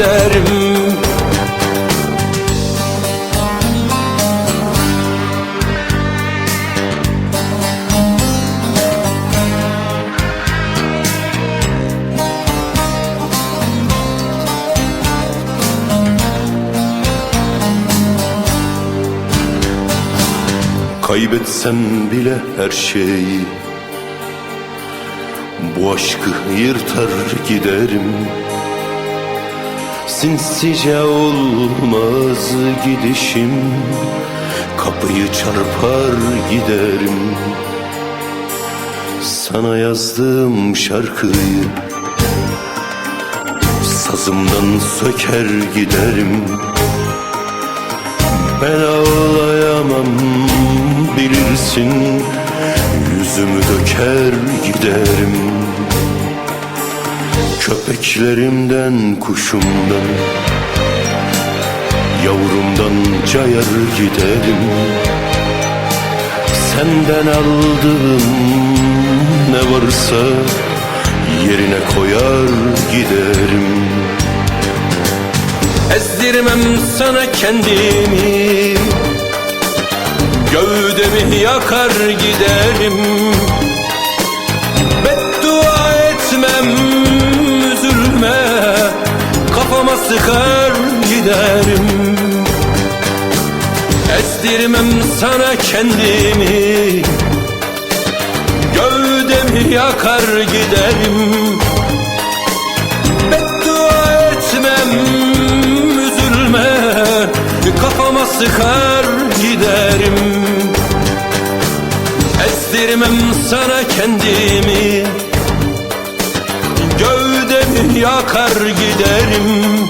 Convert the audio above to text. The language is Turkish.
giderim Kaybetsem bile her şeyi Bu aşkı yırtar giderim Sinsice olmaz gidişim Kapıyı çarpar giderim. Sana yazdığım şarkıyı Sazımdan söker giderim. Ben ağlayamam bilirsin Yüzümü döker giderim Köpeklerimden kuşumdan Yavrumdan cayar giderim Senden aldığım ne varsa Yerine koyar giderim. Ezdirmem sana kendimi Gövdemi yakar giderim sıkar giderim. Ezdirmem sana kendimi. Gövdemi yakar giderim. Beddua etmem üzülme. Kafama sıkar giderim. Ezdirmem sana kendimi. Gövdemi yakar giderim